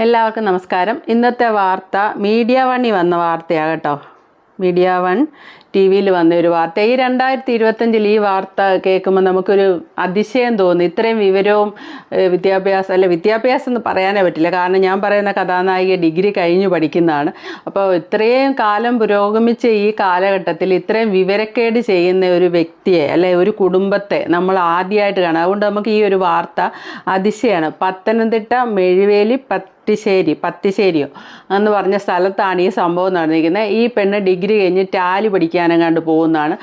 എല്ലാവർക്കും നമസ്കാരം. ഇന്നത്തെ വാർത്ത മീഡിയ വണ്ണി വന്ന വാർത്തയാണ് കേട്ടോ. മീഡിയ വൺ ടി വിയിൽ വന്ന ഒരു വാർത്ത. ഈ രണ്ടായിരത്തി ഇരുപത്തഞ്ചിൽ ഈ വാർത്ത കേൾക്കുമ്പോൾ നമുക്കൊരു അതിശയം തോന്നി. ഇത്രയും വിവരവും വിദ്യാഭ്യാസം അല്ല വിദ്യാഭ്യാസം എന്ന് പറയാനേ പറ്റില്ല. കാരണം ഞാൻ പറയുന്ന കഥാനായിക ഡിഗ്രി കഴിഞ്ഞു പഠിക്കുന്നതാണ്. അപ്പോൾ ഇത്രയും കാലം പുരോഗമിച്ച ഈ കാലഘട്ടത്തിൽ ഇത്രയും വിവരക്കേട് ചെയ്യുന്ന ഒരു വ്യക്തിയെ അല്ലെ ഒരു കുടുംബത്തെ നമ്മൾ ആദ്യമായിട്ട് കാണാം. അതുകൊണ്ട് നമുക്ക് ഈ ഒരു വാർത്ത അതിശയമാണ്. പത്തനംതിട്ട മെഴുവേലി പത്ത് പത്തിശ്ശേരി പത്തിശ്ശേരിയോ എന്ന് പറഞ്ഞ സ്ഥലത്താണ് ഈ സംഭവം നടന്നിരിക്കുന്നത്. ഈ പെണ്ണ് ഡിഗ്രി കഴിഞ്ഞ് ടാലി പഠിക്കാനെങ്ങാണ്ട് പോകുന്നതാണ്.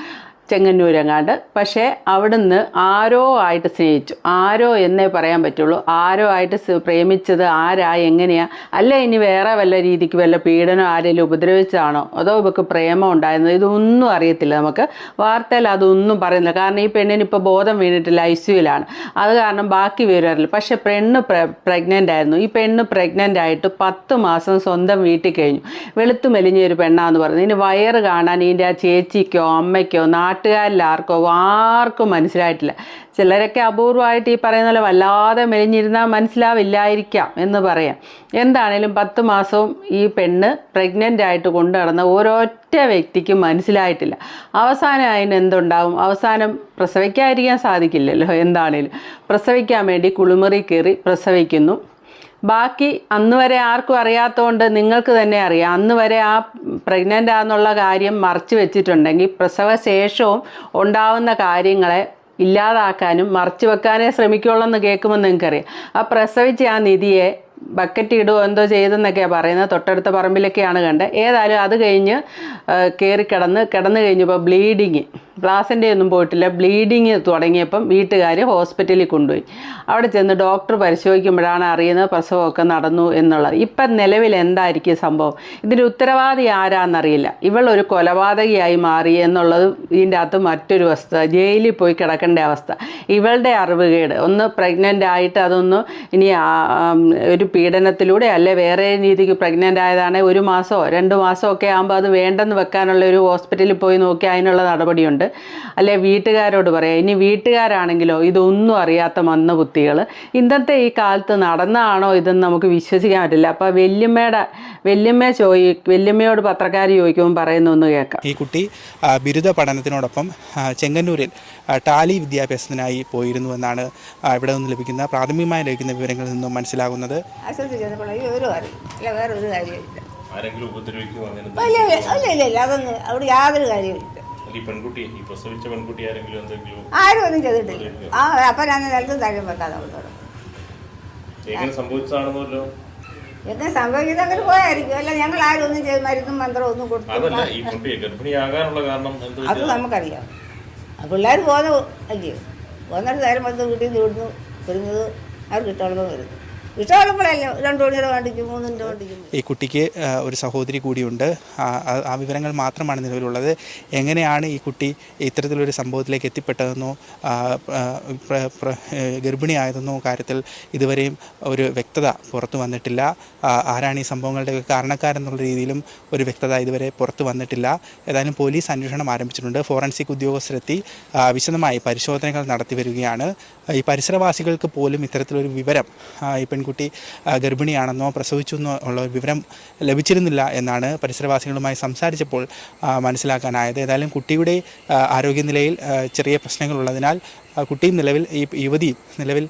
ചെങ്ങന്നൂരെങ്ങാണ്ട്. പക്ഷേ അവിടുന്ന് ആരോ ആയിട്ട് സ്നേഹിച്ചു. ആരോ എന്നേ പറയാൻ പറ്റുള്ളൂ. ആരോ ആയിട്ട് പ്രേമിച്ചത് ആരാ എങ്ങനെയാ അല്ല ഇനി വേറെ വല്ല രീതിക്ക് വല്ല പീഡനം ആരെങ്കിലും ഉപദ്രവിച്ചാണോ അതോ ഇവക്ക് പ്രേമം ഉണ്ടായിരുന്നത് ഇതൊന്നും അറിയത്തില്ല നമുക്ക്. വാർത്തയിൽ അതൊന്നും പറയുന്നില്ല. കാരണം ഈ പെണ്ണിന് ഇപ്പോൾ ബോധം വീണിട്ടില്ല ഐ സിയുലാണ് അത് കാരണം ബാക്കി വിവരമില്ല പക്ഷെ പെണ്ണ് പ്രഗ്നന്റ് ആയിരുന്നു. ഈ പെണ്ണ് പ്രഗ്നന്റ് ആയിട്ട് പത്ത് മാസം സ്വന്തം വീട്ടിൽ കഴിഞ്ഞു. വെളുത്തു മെലിഞ്ഞ ഒരു പെണ്ണാന്ന് പറഞ്ഞു. ഇനി വയറ് കാണാൻ ഇതിന്റെ ആ ചേച്ചിക്കോ അമ്മയ്ക്കോ നാട്ടുകാരിൽ ആർക്കോ ആർക്കും മനസ്സിലായിട്ടില്ല. ചിലരൊക്കെ അപൂർവമായിട്ട് ഈ പറയുന്ന പോലെ വല്ലാതെ മെലിഞ്ഞിരുന്നാൽ മനസ്സിലാവില്ലായിരിക്കാം എന്ന് പറയാം. എന്താണേലും പത്ത് മാസവും ഈ പെണ്ണ് പ്രഗ്നന്റ് ആയിട്ട് കൊണ്ടു നടന്ന വ്യക്തിക്കും മനസ്സിലായിട്ടില്ല. അവസാനം അതിന് എന്തുണ്ടാവും? അവസാനം പ്രസവിക്കാതിരിക്കാൻ സാധിക്കില്ലല്ലോ എന്താണേലും. പ്രസവിക്കാൻ വേണ്ടി കുളിമുറി കയറി പ്രസവിക്കുന്നു. ബാക്കി അന്ന് വരെ ആർക്കും അറിയാത്തതുകൊണ്ട് നിങ്ങൾക്ക് തന്നെ അറിയാം. അന്ന് വരെ ആ പ്രഗ്നന്റ് ആണെന്നുള്ള കാര്യം മറച്ചു വെച്ചിട്ടുണ്ടെങ്കിൽ പ്രസവശേഷവും ഉണ്ടാവുന്ന കാര്യങ്ങളെ ഇല്ലാതാക്കാനും മറച്ചു വെക്കാനേ ശ്രമിക്കുള്ളൂ എന്ന് കേൾക്കുമ്പോൾ നിങ്ങൾക്കറിയാം. ആ പ്രസവിച്ച ആ നിധിയെ ബക്കറ്റ് ഇടുകയോ എന്തോ ചെയ്തെന്നൊക്കെയാണ് പറയുന്നത് തൊട്ടടുത്ത പറമ്പിലൊക്കെയാണ് കണ്ടത്. ഏതായാലും അത് കഴിഞ്ഞ് കയറി കിടന്ന് കിടന്നു കഴിഞ്ഞപ്പോൾ ബ്ലീഡിങ് പ്ലാസിന്റെ ഒന്നും പോയിട്ടില്ല. ബ്ലീഡിങ് തുടങ്ങിയപ്പം വീട്ടുകാർ ഹോസ്പിറ്റലിൽ കൊണ്ടുപോയി. അവിടെ ചെന്ന് ഡോക്ടർ പരിശോധിക്കുമ്പോഴാണ് അറിയുന്നത് പ്രസവമൊക്കെ നടന്നു എന്നുള്ളത്. ഇപ്പം നിലവിൽ എന്തായിരിക്കും സംഭവം? ഇതിന്റെ ഉത്തരവാദി ആരാന്നറിയില്ല. ഇവൾ ഒരു കൊലപാതകയായി മാറി എന്നുള്ളത് ഇതിന്റെ അകത്ത് മറ്റൊരു വസ്തുത ജയിലിൽ പോയി കിടക്കേണ്ട അവസ്ഥ. ഇവളുടെ അറിവുകേട് ഒന്ന് പ്രഗ്നന്റ് ആയിട്ട് അതൊന്ന് ഇനി ഒരു പീഡനത്തിലൂടെ അല്ലെ വേറെ രീതിക്ക് പ്രഗ്നന്റ് ആയതാണെങ്കിൽ ഒരു മാസമോ രണ്ട് മാസമോ ഒക്കെ ആകുമ്പോൾ അത് വേണ്ടെന്ന് വെക്കാനുള്ള ഒരു ഹോസ്പിറ്റലിൽ പോയി നോക്കി അതിനുള്ള നടപടിയുണ്ട്. അല്ലെ വീട്ടുകാരോട് പറയാം ഇനി വീട്ടുകാരാണെങ്കിലോ ഇതൊന്നും അറിയാത്ത മന്ന ബുദ്ധികൾ ഇന്നത്തെ ഈ കാലത്ത് നടന്നാണോ ഇതെന്ന് നമുക്ക് വിശ്വസിക്കാൻ പറ്റില്ല. അപ്പോൾ വല്യമ്മയുടെ വല്യമ്മ ചോദി വല്യമ്മയോട് പത്രക്കാർ ചോദിക്കുമ്പോൾ പറയുന്ന ഒന്ന് കേൾക്കാം. ഈ കുട്ടി ബിരുദ പഠനത്തിനോടൊപ്പം ചെങ്ങന്നൂരിൽ ടാലി വിദ്യാഭ്യാസത്തിനായി പോയിരുന്നു എന്നാണ് ഇവിടെ നിന്ന് ലഭിക്കുന്ന പ്രാഥമികമായി ലഭിക്കുന്ന വിവരങ്ങളിൽ നിന്നും മനസ്സിലാകുന്നത്. ഇല്ല ഇല്ല അതൊന്നും അവിടെ യാതൊരു കാര്യമില്ല അല്ല ഈ പെൺകുട്ടി ഈ പ്രസവിച്ച പെൺകുട്ടി ആരെങ്കിലും എന്തെങ്കിലും ആരും ഒന്നും ചെയ്തിട്ടില്ല. ആ അപ്പം ഞാൻ നിലത്തും താഴെ വെക്കാതെ അവിടെ എങ്ങനെ സംഭവിച്ചതാണെന്നല്ലോ? എങ്ങനെ സംഭവിക്കുന്നത് അങ്ങനെ പോയായിരിക്കും. അല്ല ഞങ്ങൾ ആരും ഒന്നും ചെയ്ത് മരുന്നും മന്ത്രം ഒന്നും കൊടുത്തു അതല്ല ഈ കുട്ടി ഗർഭിണിയാകാനുള്ള കാരണം എന്ത് അത് നമുക്കറിയാം. പിള്ളേർ പോകുന്ന അല്ലയോ പോകുന്നിട്ട് നേരം വന്ന് വീട്ടിൽ നിന്ന് വിടുന്നു വരുന്നത് അവർക്ക് ഇഷ്ടമുള്ളപ്പോൾ വരുന്നു ഈ കുട്ടിക്ക് ഒരു സഹോദരി കൂടിയുണ്ട്. ആ, വിവരങ്ങൾ മാത്രമാണ് നിലവിലുള്ളത്. എങ്ങനെയാണ് ഈ കുട്ടി ഇത്തരത്തിലൊരു സംഭവത്തിലേക്ക് എത്തിപ്പെട്ടതെന്നോ ഗർഭിണിയായതെന്നോ കാര്യത്തിൽ ഇതുവരെയും ഒരു വ്യക്തത പുറത്തു വന്നിട്ടില്ല. ആരാണ് ഈ സംഭവങ്ങളുടെ കാരണക്കാരെന്നുള്ള രീതിയിലും ഒരു വ്യക്തത ഇതുവരെ പുറത്തു വന്നിട്ടില്ല. ഏതായാലും പോലീസ് അന്വേഷണം ആരംഭിച്ചിട്ടുണ്ട്. ഫോറൻസിക് ഉദ്യോഗസ്ഥരെത്തി വിശദമായി പരിശോധനകൾ നടത്തി വരികയാണ്. ഈ പരിസരവാസികൾക്ക് പോലും ഇത്തരത്തിലൊരു വിവരം ഈ പെൺകുട്ടി ഗർഭിണിയാണെന്നോ പ്രസവിച്ചു എന്നോ ഉള്ള വിവരം ലഭിച്ചിരുന്നില്ല എന്നാണ് പരിസരവാസികളുമായി സംസാരിച്ചപ്പോൾ മനസ്സിലാക്കാനായത്. ഏതായാലും കുട്ടിയുടെ ആരോഗ്യനിലയിൽ ചെറിയ പ്രശ്നങ്ങളുള്ളതിനാൽ കുട്ടിയും നിലവിൽ ഈ യുവതിയും നിലവിൽ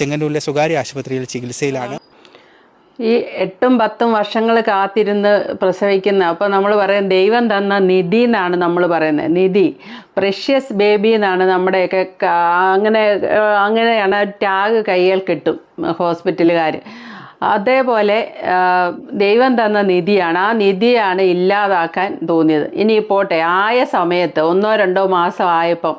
ചെങ്ങന്നൂരിലെ സ്വകാര്യ ആശുപത്രിയിൽ ചികിത്സയിലാണ്. ഈ എട്ടും പത്തും വർഷങ്ങൾ കാത്തിരുന്ന് പ്രസവിക്കുന്ന അപ്പോൾ നമ്മൾ പറയും ദൈവം തന്ന നിധി എന്നാണ് നമ്മൾ പറയുന്നത്. നിധി പ്രഷ്യസ് ബേബി എന്നാണ് നമ്മുടെയൊക്കെ അങ്ങനെ അങ്ങനെയാണ് ടാഗ് കയ്യിൽ കിട്ടും ഹോസ്പിറ്റലുകാർ അതേപോലെ ദൈവം തന്ന നിധിയാണ്. ആ നിധിയാണ് ഇല്ലാതാക്കാൻ തോന്നിയത്. ഇനി പോട്ടെ ആയ സമയത്ത് ഒന്നോ രണ്ടോ മാസം ആയപ്പം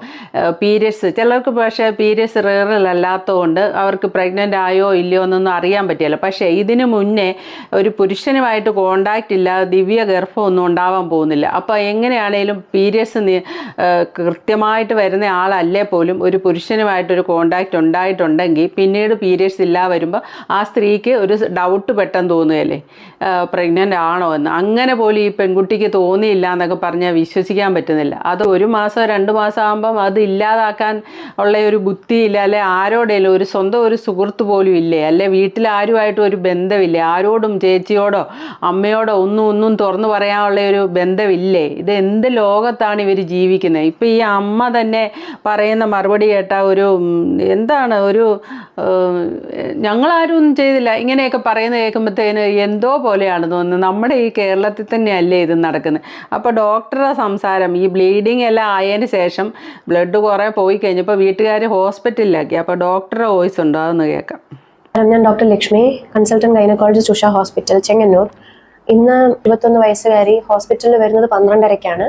പീരിയഡ്സ് ചിലർക്ക് പക്ഷേ പീരിയഡ്സ് റേറിലല്ലാത്തതുകൊണ്ട് അവർക്ക് പ്രഗ്നന്റ് ആയോ ഇല്ലയോ എന്നൊന്നും അറിയാൻ പറ്റില്ല. പക്ഷേ ഇതിനു മുന്നേ ഒരു പുരുഷനുമായിട്ട് കോണ്ടാക്റ്റ് ഇല്ലാതെ ദിവ്യ ഗർഭമൊന്നും ഉണ്ടാവാൻ പോകുന്നില്ല. അപ്പോൾ എങ്ങനെയാണേലും പീരിയഡ്സ് കൃത്യമായിട്ട് വരുന്ന ആളല്ലേ പോലും ഒരു പുരുഷനുമായിട്ടൊരു കോണ്ടാക്റ്റ് ഉണ്ടായിട്ടുണ്ടെങ്കിൽ പിന്നീട് പീരിയഡ്സ് ഇല്ല വരുമ്പോൾ ആ സ്ത്രീക്ക് ഒരു ഡൗട്ട് പെട്ടെന്ന് തോന്നുകയല്ലേ? പ്രഗ്നന്റ് ആണോ എന്ന്. അങ്ങനെ പോലും ഈ പെൺകുട്ടിക്ക് തോന്നിയില്ല എന്നൊക്കെ പറഞ്ഞാൽ വിശ്വസിക്കാൻ പറ്റുന്നില്ല. അത് ഒരു മാസം രണ്ട് മാസം ആകുമ്പം അത് ഇല്ലാതാക്കാൻ ഉള്ള ഒരു ബുദ്ധിയില്ല അല്ലെ? ആരോടേലും ഒരു സ്വന്തം ഒരു സുഹൃത്ത് പോലും ഇല്ലേ? അല്ലെ? വീട്ടിൽ ആരുമായിട്ടും ഒരു ബന്ധമില്ലേ? ആരോടും ചേച്ചിയോടോ അമ്മയോടോ ഒന്നും ഒന്നും തുറന്നു പറയാനുള്ള ഒരു ബന്ധമില്ലേ? ഇത് എന്ത് ലോകത്താണ് ഇവർ ജീവിക്കുന്നത്? ഇപ്പം ഈ അമ്മ തന്നെ പറയുന്ന മറുപടി കേട്ട ഒരു എന്താണ് ഒരു ഞങ്ങളാരും ഒന്നും ചെയ്തില്ല. ഇങ്ങനെയൊക്കെ പറയുന്നത് കേൾക്കുമ്പോഴത്തേന് എന്തോ പോലെയാണ് തോന്നുന്നത്. നമ്മുടെ ഈ കേരളത്തിൽ തന്നെയല്ലേ ഇത് നടക്കുന്നത്. അപ്പോൾ ഡോക്ടറുടെ സംസാരം ഈ ബ്ലീഡിങ് എല്ലാം ആയതിന് ശേഷം ബ്ലഡ് കുറേ പോയി കഴിഞ്ഞപ്പോൾ വീട്ടുകാർ ഹോസ്പിറ്റലിലാക്കി. അപ്പോൾ ഡോക്ടറുടെ വോയിസ് ഉണ്ടോ? അതൊന്ന് കേൾക്കാം. ഞാൻ doctor Lakshmi consultant gynaecologist Usha hospital Chengannur. ഇന്ന് ഇരുപത്തൊന്ന് വയസ്സുകാരി ഹോസ്പിറ്റലിൽ വരുന്നത് പന്ത്രണ്ടരയ്ക്കാണ്.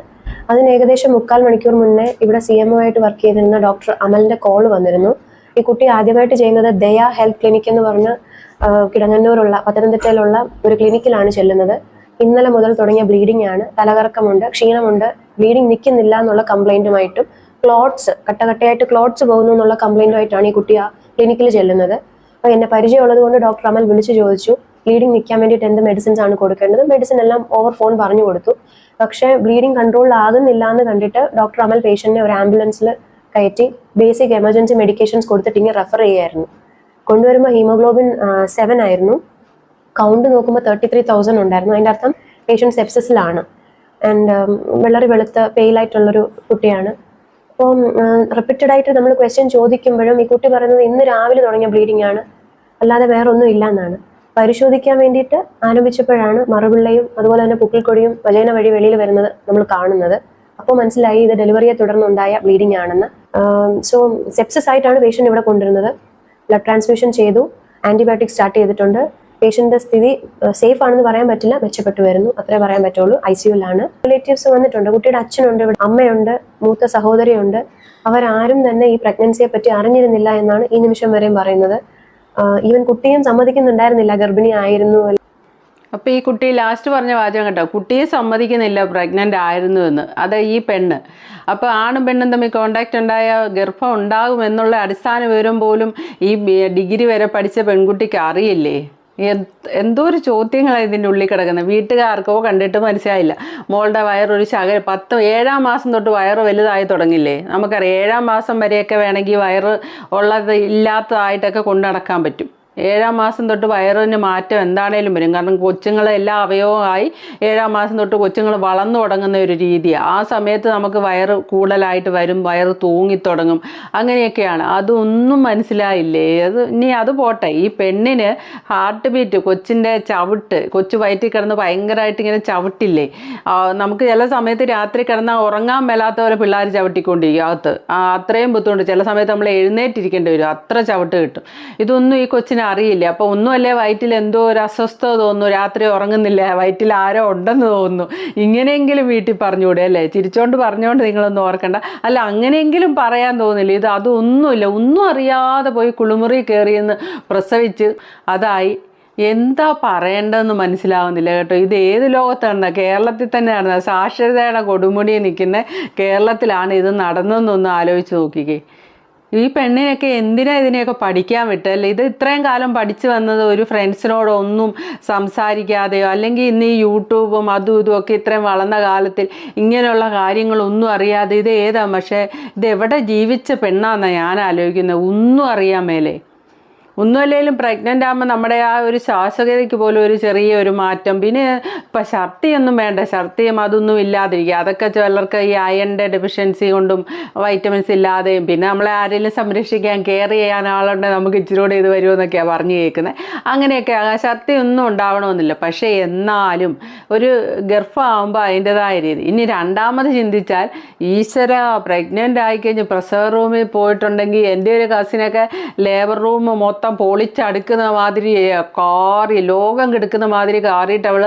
അതിന് ഏകദേശം മുക്കാൽ മണിക്കൂർ മുന്നേ ഇവിടെ സി എം ഒ ആയിട്ട് വർക്ക് ചെയ്തിരുന്ന ഡോക്ടർ അമലിന്റെ കോൾ വന്നിരുന്നു. ഈ കുട്ടി ആദ്യമായിട്ട് ചെയ്യുന്നത് ദയ ഹെൽത്ത് ക്ലിനിക് എന്ന് പറഞ്ഞ് കിടങ്ങന്നൂരുള്ള പത്തനംതിട്ടയിലുള്ള ഒരു ക്ലിനിക്കിലാണ് ചെല്ലുന്നത്. ഇന്നലെ മുതൽ തുടങ്ങിയ ബ്ലീഡിംഗ് ആണ്. തലകറക്കമുണ്ട് ക്ഷീണമുണ്ട്. ബ്ലീഡിംഗ് നിൽക്കുന്നില്ല എന്നുള്ള കംപ്ലൈന്റുമായിട്ടും ക്ലോട്ട്സ് കട്ടകട്ടയായിട്ട് ക്ലോട്ട്സ് പോകുന്നു എന്നുള്ള കംപ്ലൈന്റുമായിട്ടാണ് ഈ കുട്ടി ആ ക്ലിനിക്കിൽ ചെല്ലുന്നത്. അപ്പോൾ എന്നെ പരിചയമുള്ളത് കൊണ്ട് ഡോക്ടർ അമൽ വിളിച്ചു ചോദിച്ചു ബ്ലീഡിംഗ് നിൽക്കാൻ വേണ്ടിയിട്ട് എന്ത് മെഡിസിൻസ് ആണ് കൊടുക്കേണ്ടത്? മെഡിസിൻ എല്ലാം ഓവർ ഫോൺ പറഞ്ഞു കൊടുത്തു. പക്ഷേ ബ്ലീഡിംഗ് ആകുന്നില്ല എന്ന് കണ്ടിട്ട് ഡോക്ടർ അമൽ പേഷ്യന്റിനെ ഒരു ആംബുലൻസിൽ കയറ്റി ബേസിക് എമർജൻസി മെഡിക്കേഷൻസ് കൊടുത്തിട്ട് ഇങ്ങനെ റെഫർ ചെയ്യായിരുന്നു. കൊണ്ടുവരുമ്പോൾ ഹീമോഗ്ലോബിൻ സെവൻ ആയിരുന്നു. കൗണ്ട് നോക്കുമ്പോൾ തേർട്ടി ത്രീ തൗസൻഡ് ഉണ്ടായിരുന്നു. അതിന്റെ അർത്ഥം പേഷ്യന്റ് സെപ്സിസിലാണ് ആൻഡ് വെള്ളറി വെളുത്ത പെയിലായിട്ടുള്ളൊരു കുട്ടിയാണ്. അപ്പോൾ റിപ്പീറ്റഡ് ആയിട്ട് നമ്മൾ ക്വസ്റ്റ്യൻ ചോദിക്കുമ്പോഴും ഈ കുട്ടി പറയുന്നത് ഇന്ന് രാവിലെ തുടങ്ങിയ ബ്ലീഡിംഗ് ആണ്. അല്ലാതെ വേറെ ഒന്നും ഇല്ല എന്നാണ് പരിശോധിക്കാൻ വേണ്ടിയിട്ട് ആരംഭിച്ചപ്പോഴാണ് മറുപിള്ളയും അതുപോലെ തന്നെ പുക്കിൾക്കൊടിയും വലയന വഴി വെളിയിൽ വരുന്നത് നമ്മൾ കാണുന്നത്. അപ്പോൾ മനസ്സിലായി ഇത് ഡെലിവറിയെ തുടർന്നുണ്ടായ ബ്ലീഡിംഗ് ആണെന്ന്. സോ സെപ്സസ് ആയിട്ടാണ് പേഷ്യന്റ് ഇവിടെ കൊണ്ടുവരുന്നത്. ബ്ലഡ് ട്രാൻസ്മിഷൻ ചെയ്തു ആന്റിബയോട്ടിക് സ്റ്റാർട്ട് ചെയ്തിട്ടുണ്ട്. പേഷ്യന്റിന്റെ സ്ഥിതി സേഫ് ആണെന്ന് പറയാൻ പറ്റില്ല മെച്ചപ്പെട്ടു വരുന്നു. അത്രേ പറയാൻ പറ്റുള്ളൂ. ഐ സിയുലാണ് റിലേറ്റീവ്സ് വന്നിട്ടുണ്ട്. കുട്ടിയുടെ അച്ഛനുണ്ട് ഇവിടെ. അമ്മയുണ്ട് മൂത്ത സഹോദരിയുണ്ട്. അവരാരും തന്നെ ഈ പ്രഗ്നൻസിയെ പറ്റി അറിഞ്ഞിരുന്നില്ല എന്നാണ് ഈ നിമിഷം വരെയും പറയുന്നത്. ഈവൻ കുട്ടിയും സമ്മതിക്കുന്നുണ്ടായിരുന്നില്ല. ഗർഭിണി ആയിരുന്നു. അപ്പോൾ ഈ കുട്ടി ലാസ്റ്റ് പറഞ്ഞ വാചകം കേട്ടോ. കുട്ടിയെ സമ്മതിക്കുന്നില്ല പ്രഗ്നന്റ് ആയിരുന്നു എന്ന്. അത് ഈ പെണ്ണ്. അപ്പോൾ ആണും പെണ്ണും തമ്മിൽ കോണ്ടാക്ട് ഉണ്ടായ ഗർഭം ഉണ്ടാകും എന്നുള്ള അടിസ്ഥാന വിവരം പോലും ഈ ഡിഗ്രി വരെ പഠിച്ച പെൺകുട്ടിക്ക് അറിയില്ലേ? എന്ത്- ഒരു ചോദ്യങ്ങളാണ് ഇതിന്റെ ഉള്ളിൽ കിടക്കുന്നത് വീട്ടുകാർക്കോ കണ്ടിട്ട് മനസ്സിലായില്ല. മോളുടെ വയറൊരു ശക പത്ത് ഏഴാം മാസം തൊട്ട് വയറ് വലുതായി തുടങ്ങില്ലേ? നമുക്കറിയാം ഏഴാം മാസം വരെയൊക്കെ വേണമെങ്കിൽ വയറ് ഉള്ളത് ഇല്ലാത്തതായിട്ടൊക്കെ കൊണ്ടു നടക്കാൻ പറ്റും. ഏഴാം മാസം തൊട്ട് വയറിന് മാറ്റം എന്താണേലും വരും. കാരണം കൊച്ചുങ്ങൾ എല്ലാ അവയവമായി ഏഴാം മാസം തൊട്ട് കൊച്ചുങ്ങൾ വളർന്നു തുടങ്ങുന്ന ഒരു രീതിയാണ് ആ സമയത്ത് നമുക്ക് വയറ് കൂടുതലായിട്ട് വരും വയറ് തൂങ്ങിത്തുടങ്ങും. അങ്ങനെയൊക്കെയാണ്. അതൊന്നും മനസ്സിലായില്ലേ? അത് ഇനി അത് പോട്ടെ. ഈ പെണ്ണിന് ഹാർട്ട് ബീറ്റ് കൊച്ചിന്റെ ചവിട്ട് കൊച്ചു വയറ്റിൽ കിടന്ന് ഭയങ്കരമായിട്ട് ഇങ്ങനെ ചവിട്ടില്ലേ? നമുക്ക് ചില സമയത്ത് രാത്രി കിടന്നാൽ ഉറങ്ങാൻ മേലാത്തവരെ പിള്ളേർ ചവിട്ടിക്കൊണ്ടിരിക്കും അകത്ത്. അത്രയും ബുദ്ധിമുട്ട്. ചില സമയത്ത് നമ്മൾ എഴുന്നേറ്റിരിക്കേണ്ടി വരും. അത്ര ചവിട്ട് കിട്ടും. ഇതൊന്നും ഈ കൊച്ചിന് അറിയില്ല. അപ്പോൾ ഒന്നുമല്ലേ വയറ്റിൽ എന്തോ ഒരു അസ്വസ്ഥത തോന്നുന്നു? രാത്രി ഉറങ്ങുന്നില്ല. വയറ്റിൽ ആരോ ഉണ്ടെന്ന് തോന്നുന്നു. ഇങ്ങനെയെങ്കിലും വീട്ടിൽ പറഞ്ഞുകൂടെ അല്ലേ? ചിരിച്ചോണ്ട് പറഞ്ഞുകൊണ്ട് നിങ്ങളൊന്നും ഓർക്കണ്ട. അല്ല അങ്ങനെയെങ്കിലും പറയാൻ തോന്നില്ല. ഇത് അതൊന്നുമില്ല. ഒന്നും അറിയാതെ പോയി കുളിമുറി കയറിയെന്ന് പ്രസവിച്ച് അതായി. എന്താ പറയേണ്ടതെന്ന് മനസ്സിലാവുന്നില്ല കേട്ടോ. ഇത് ഏത് ലോകത്താണ് കേരളത്തിൽ തന്നെയാണ് സാക്ഷരതയുടെ കൊടുമുടി നിൽക്കുന്ന കേരളത്തിലാണ് ഇത് നടന്നതെന്നൊന്ന് ആലോചിച്ച് നോക്കിക്കേ. ഈ പെണ്ണിനൊക്കെ എന്തിനാ ഇതിനെയൊക്കെ പഠിക്കാൻ വിട്ടല്ലേ ഇത് ഇത്രയും കാലം പഠിച്ചു വന്നത് ഒരു ഫ്രണ്ട്സിനോടൊന്നും സംസാരിക്കാതെയോ അല്ലെങ്കിൽ ഇന്ന് ഈ യൂട്യൂബും അതും ഇതും ഒക്കെ ഇത്രയും വളർന്ന കാലത്തിൽ ഇങ്ങനെയുള്ള കാര്യങ്ങളൊന്നും അറിയാതെ ഇത് ഏതാ? പക്ഷേ ഇത് എവിടെ ജീവിച്ച പെണ്ണാന്നാണ് ഞാൻ ആലോചിക്കുന്നത് ഒന്നും അറിയാൻ മേലേ. ഒന്നുമല്ലെങ്കിലും പ്രഗ്നന്റ് ആകുമ്പോൾ നമ്മുടെ ആ ഒരു ശ്വാസഗതിക്ക് പോലും ഒരു ചെറിയ ഒരു മാറ്റം. പിന്നെ ഇപ്പം ഛർദിയൊന്നും വേണ്ട. ഛർദിയും അതൊന്നും ഇല്ലാതിരിക്കുക. അതൊക്കെ ചിലർക്ക് ഈ അയണിന്റെ ഡെഫിഷ്യൻസി കൊണ്ടും വൈറ്റമിൻസ് ഇല്ലാതെയും പിന്നെ നമ്മളെ ആരെങ്കിലും സംരക്ഷിക്കാൻ കെയർ ചെയ്യാൻ ആളുണ്ടെങ്കിൽ നമുക്ക് ഇച്ചിരി കൂടെ ഇത് വരുമെന്നൊക്കെയാണ് പറഞ്ഞു കേൾക്കുന്നത് അങ്ങനെയൊക്കെ ഛർദി ഒന്നും ഉണ്ടാവണമെന്നില്ല. പക്ഷേ എന്നാലും ഒരു ഗർഭമാകുമ്പോൾ അതിന്റെതായ രീതി. ഇനി രണ്ടാമത് ചിന്തിച്ചാൽ ഈശ്വര പ്രഗ്നന്റ് ആയിക്കഴിഞ്ഞ് പ്രസവ റൂമിൽ പോയിട്ടുണ്ടെങ്കിൽ എന്റെ ഒരു കസിനൊക്കെ ലേബർ റൂം മൊത്തം പൊളിച്ചടുക്കുന്ന മാതിരി കാറി ലോകം കിടക്കുന്ന മാതിരി കാറിയിട്ട് അവൾ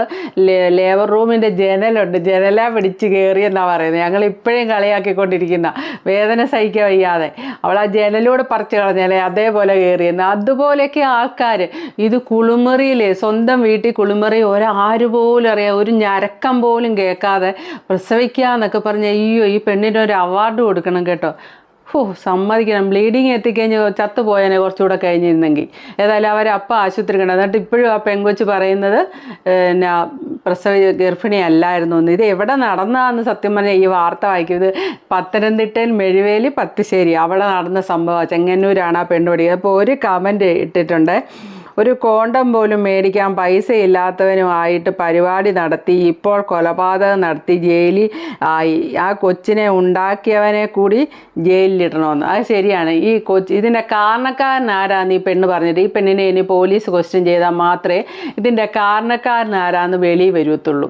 ലേബർ റൂമിന്റെ ജനലുണ്ട്. ജനല പിടിച്ച് കയറിയെന്നാണ് പറയുന്നത് ഞങ്ങൾ ഇപ്പോഴും കളിയാക്കിക്കൊണ്ടിരിക്കുന്ന. വേദന സഹിക്കാൻ വയ്യാതെ. അവൾ ആ ജനലൂടെ പറിച്ചു കളഞ്ഞാലേ അതേപോലെ കയറിയെന്ന് അതുപോലെയൊക്കെ ആൾക്കാർ ഇത് കുളിമുറിയിലെ സ്വന്തം വീട്ടിൽ കുളിമുറി ഒരാരു പോലും അറിയാം ഒരു ഞരക്കം പോലും കേൾക്കാതെ പ്രസവിക്കുക എന്നൊക്കെ പറഞ്ഞ് അയ്യോ ഈ പെണ്ണിന് ഒരു അവാർഡ് കൊടുക്കണം കേട്ടോ. ഓ സമ്മതിക്കണം. ബ്ലീഡിങ് എത്തിക്കഴിഞ്ഞ് ചത്തുപോയനെ കുറച്ചുകൂടെ കഴിഞ്ഞിരുന്നെങ്കിൽ. ഏതായാലും അവരെ അപ്പം ആശുപത്രി കണ്ടത് എന്നിട്ട് ഇപ്പോഴും ആ പെങ്കൊച്ച് പറയുന്നത് പിന്നെ പ്രസവ ഗർഭിണി അല്ലായിരുന്നു എന്ന്. ഇത് എവിടെ നടന്നതാണെന്ന് സത്യം പറഞ്ഞാൽ ഈ വാർത്ത വായിക്കും. ഇത് പത്തനംതിട്ടയിൽ മെഴുവേലി പത്തിശ്ശേരി അവിടെ നടന്ന സംഭവം ചെങ്ങന്നൂരാണ് ആ പെണ്ണുപടി അപ്പോൾ ഒരു കമന്റ് ഇട്ടിട്ടുണ്ട്. ഒരു കോണ്ടം പോലും മേടിക്കാൻ പൈസ ഇല്ലാത്തവനുമായിട്ട് പരിപാടി നടത്തി ഇപ്പോൾ കൊലപാതകം നടത്തി ജയിലിൽ ആയി. ആ കൊച്ചിനെ ഉണ്ടാക്കിയവനെ കൂടി ജയിലിലിടണമെന്ന്. അത് ശരിയാണ്. ഈ കൊച്ച് ഇതിന്റെ കാരണക്കാരൻ ആരാന്ന് ഈ പെണ്ണ് പറഞ്ഞിട്ട് ഈ പെണ്ണിനെ ഇനി പോലീസ് ക്വസ്റ്റ്യൻ ചെയ്താൽ മാത്രമേ ഇതിന്റെ കാരണക്കാരൻ ആരാന്ന് വെളിയിൽ വരുത്തുള്ളൂ.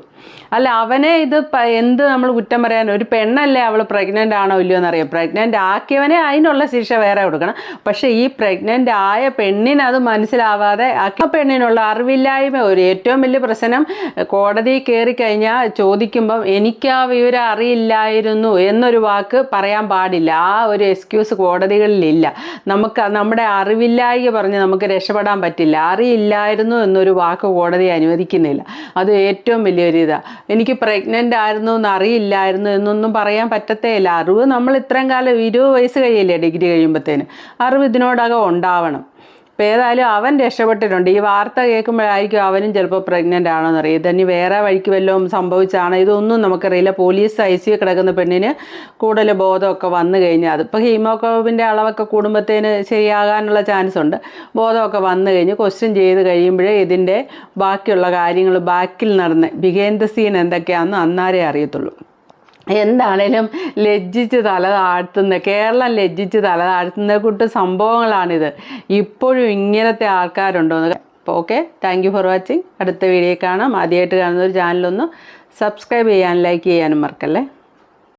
അല്ല അവനെ ഇത് എന്ത് നമ്മൾ കുറ്റം പറയാൻ ഒരു പെണ്ണല്ലേ അവൾ പ്രഗ്നന്റ് ആണോ ഇല്ലയോ എന്നറിയാം? പ്രഗ്നന്റ് ആക്കിയവനെ അതിനുള്ള ശിക്ഷ വേറെ കൊടുക്കണം. പക്ഷേ ഈ പ്രഗ്നന്റ് ആയ പെണ്ണിന് അത് മനസ്സിലാവാതെ ആ പെണ്ണിനുള്ള അറിവില്ലായ്മ ഒരു ഏറ്റവും വലിയ പ്രശ്നം. കോടതി കയറി കഴിഞ്ഞാൽ ചോദിക്കുമ്പം എനിക്ക് ആ വിവരം അറിയില്ലായിരുന്നു എന്നൊരു വാക്ക് പറയാൻ പാടില്ല. ആ ഒരു എക്സ്ക്യൂസ് കോടതികളിലില്ല നമുക്ക് നമ്മുടെ അറിവില്ലായ്മ പറഞ്ഞ് നമുക്ക് രക്ഷപ്പെടാൻ പറ്റില്ല. അറിയില്ലായിരുന്നു എന്നൊരു വാക്ക് കോടതി അനുവദിക്കുന്നില്ല. അത് ഏറ്റവും വലിയൊരു ഇതാ എനിക്ക് പ്രഗ്നന്റ് ആയിരുന്നു എന്ന് അറിയില്ലായിരുന്നു എന്നൊന്നും പറയാൻ പറ്റത്തേ ഇല്ല അറിവ് നമ്മൾ ഇത്രയും കാലം ഇരുപത് വയസ്സ് കഴിയില്ലേ ഡിഗ്രി കഴിയുമ്പോഴത്തേന് അറിവ് ഇതിനോടകം ഉണ്ടാവണം. ഇപ്പം ഏതായാലും അവൻ രക്ഷപ്പെട്ടിട്ടുണ്ട്. ഈ വാർത്ത കേൾക്കുമ്പോഴായിരിക്കും അവനും ചിലപ്പോൾ പ്രഗ്നന്റ് ആണോന്ന് അറിയാം. ഇതന്നെ വേറെ വഴിക്ക് വല്ലതും സംഭവിച്ചാണ് ഇതൊന്നും നമുക്കറിയില്ല. പോലീസ് ഐ സി കിടക്കുന്ന പെണ്ണിന് കൂടുതൽ ബോധമൊക്കെ വന്നു കഴിഞ്ഞാൽ അതിപ്പോൾ ഹീമോഗ്ലോബിന്റെ അളവൊക്കെ കൂടുമ്പോഴത്തേന് ശരിയാകാനുള്ള ചാൻസ് ഉണ്ട്. ബോധമൊക്കെ വന്നു കഴിഞ്ഞ് ക്വസ്റ്റ്യൻ ചെയ്ത് കഴിയുമ്പോഴേ ഇതിന്റെ ബാക്കിയുള്ള കാര്യങ്ങൾ ബാക്കിൽ നടന്ന് ദ സീൻ എന്തൊക്കെയാണെന്ന് അന്നാരേ അറിയത്തുള്ളൂ. എന്താണേലും ലജ്ജിച്ച് തല താഴ്ത്തുന്ന കേരളം ലജ്ജിച്ച് തല താഴ്ത്തുന്ന കൂട്ട് സംഭവങ്ങളാണിത്. ഇപ്പോഴും ഇങ്ങനത്തെ ആൾക്കാരുണ്ടോ എന്ന് അപ്പോൾ okay thank you for watching അടുത്ത വീഡിയോ കാണാം. ആദ്യമായിട്ട് കാണുന്ന ഒരു ചാനലൊന്ന് സബ്സ്ക്രൈബ് ചെയ്യാനും ലൈക്ക് ചെയ്യാനും മറക്കല്ലേ?